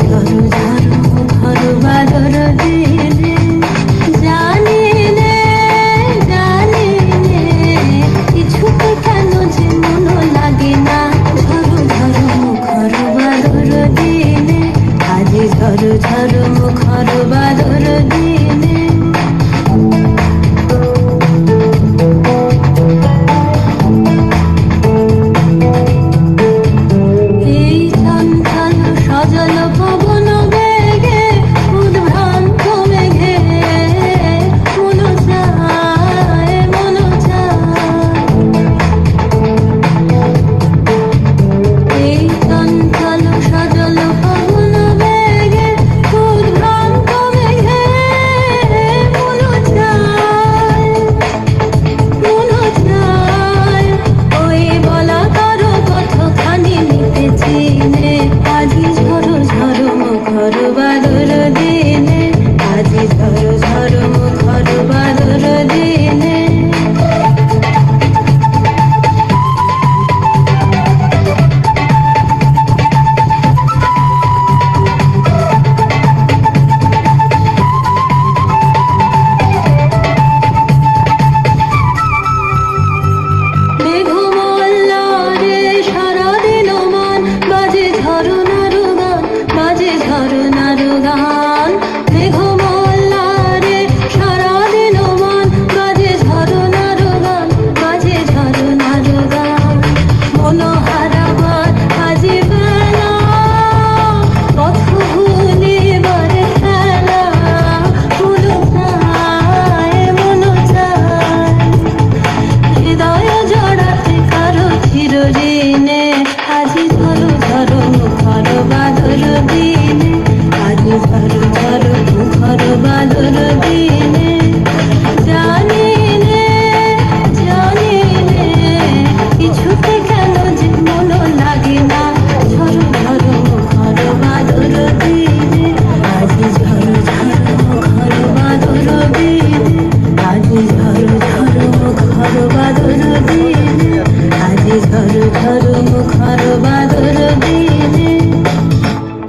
দিন আজি ঝড় ঝড় ঝরো দিনে আজি ঝরো ঝরো ঝড় ঝড় মুখর